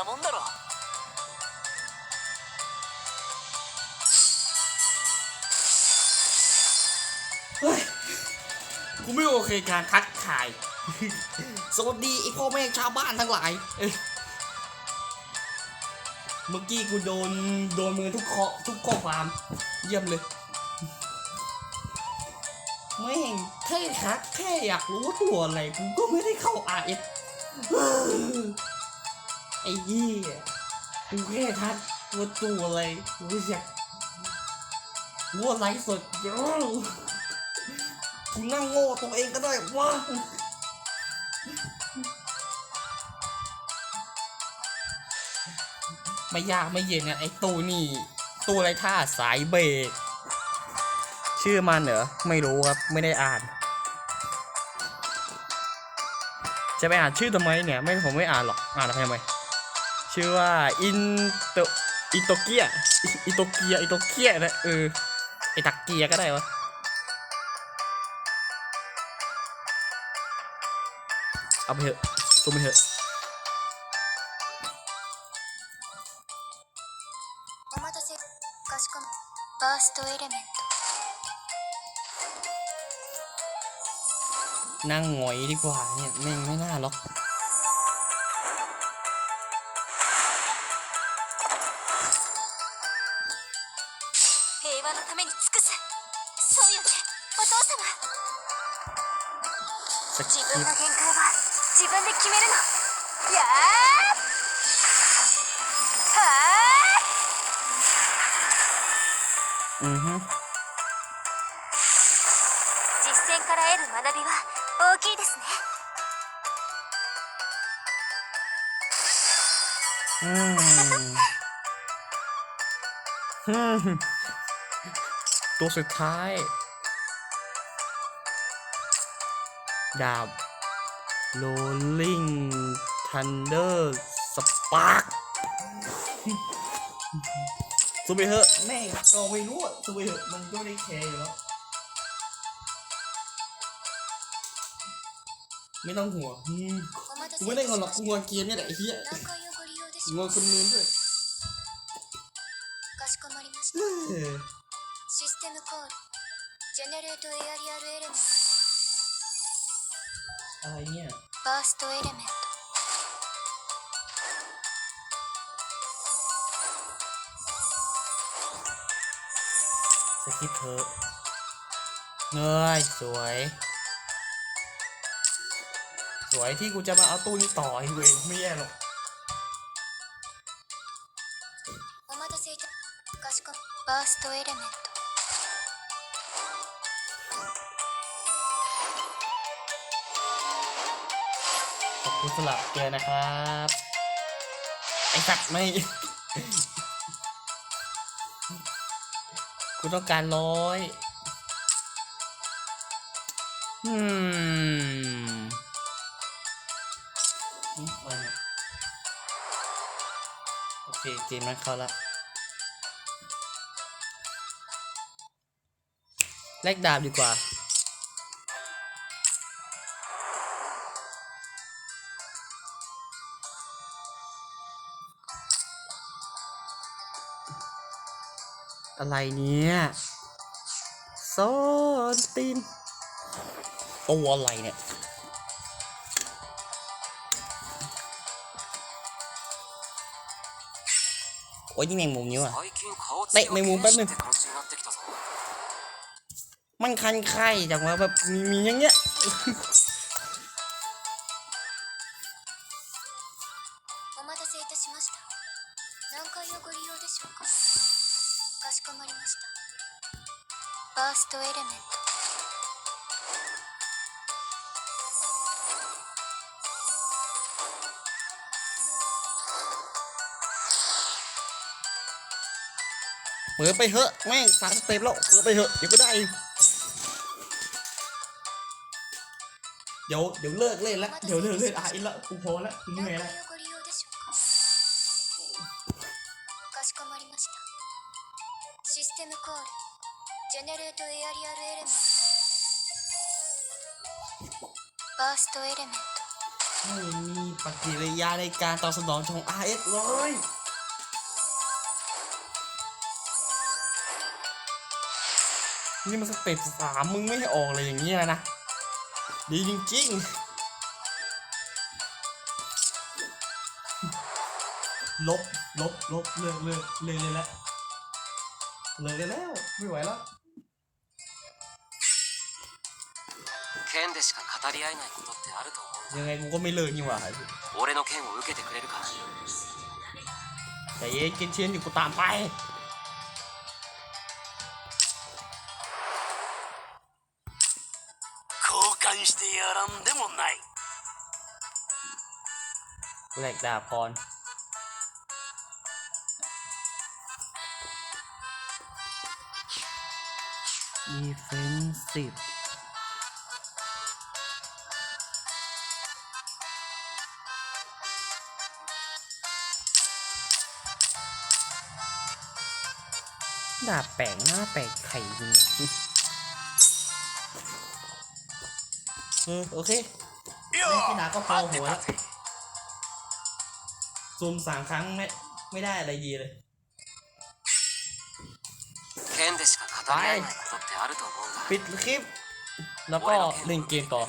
なもんだろ เฮ้ยกูไม่โอเคการทักทาย สวัสดีไอพ่อแม่ชาวบ้านทั้งหลายเอ้ยเมื่อกี้กูโดนโดนมือทุกข้อทุกข้อความเยี่ยมเลย ไม่งแค่ทักแค่อยากรู้ว่าตัวอะไรกูก็ไม่ได้เข้า R S ไอ้ยี่กูแค่ทักว่าตัวอะไรกูอยากรู้ว่าไลฟ์สดกูนั่งโง่ตัวเองก็ได้วะไม่ยากไม่เย็นเนี่ยไอ้ตู้นี่ตู้ไรท่าสายเบรกชื่อมันเหรอ ไม่รู้ครับ ไม่ได้อ่าน จะไปอ่านชื่อทำไมเนี่ย ไม่ผมไม่อ่านหรอก อ่านทำไม ชื่อว่าอินโตอิโตเกียอิโตเกียอิโตเกียนะเออไอตักเกียก็ได้วะ เอาไปเถอะซูมไปเถอะ お待たせかしこまバーストエレメント นั่งหงอยดีกว่าเนี่ยแม่งไม่น่าหรอก 平和のために尽くす。そうよね。お父様。自分の限界は自分で決めるの。やーはー、ん、実践から得る学びは大きいですね。うん。 ตัวสุดท้ายดาบโรลลิงทันเดอร์สปาร์กสุบิเหอะแม่งก็ไม่รู้สุบิเหอะมันก็ได้แคร์อยู่แล้วไม่ต้องห่วงกูไม่ได้งอนหรอกกูงอนเกมเนี่แหละไอ้เหี้ยงอนคนนู้นด้วย ールジェネレートエアリアルエレメント อะไรเนี่ย バーストエレメント สกิปเถอะเงยสวย สวยที่กูจะมาเอาตู้นี้ต่อไอ้เวรไม่แย่หรอก お待たせいたかしこバーストエレメント ขอบคุณสลับเจอนะครับ ไอ้สัตว์ไม่กูต้องการร้อยอืมนี่โอเคเกมนั้นเข้าละแลกดาบดีกว่า อะไรเนี่ยซอนตินตัวอะไรเนี่ยโอ้ยนี่แมงมุมนิ้วอะเตะแมงมุมแป๊บนึงมันคันไข่จังวะแบบมีอย่างเงี้ย バーストエレメント เปิดไปเถอะแม่งสามสเต็ปแล้วเปิดไปเถอะเดี๋ยวก็ได้ เดี๋ยวเดี๋ยวเลิกเล่นละเดี๋ยวเลิกเล่นอ่ะอีกละกูพอละกูเห 何 นื่อย 回 ละ をご利用でしょうかかしこまりましたシステムコール ジェネレートエアリアルエレメントバーストエレメント ไม่มีปฏิกิริยาในการตอบสนองของ RS เลย นี่มันสเต็ปสามมึงไม่ให้ออกเลยอย่างเงี้ยนะ ดีจริงๆ ลบ ลบ ลบ เลิกเลิกเลิกเลยแล้วเลิกเลยแล้ว ไม่ไหวแล้ว 剣でしか語り合えないことってあると思う ยังไงกูก็ไม่เลิกนี่หว่า 俺の剣を受けてくれるか แต่เย็นกินเชียนอยู่กูตามไป 交換してやらんでもない แหลกดาบก่อน defensive หน้าแปลกหน้าแปลกไข่จริงโอเคไม่ขนาก็พอหัวล้วซูมสามครั้งไม่ไม่ได้อะไรดีเลยไปปิดคลิป แล้วก็เล่นเกมต่อ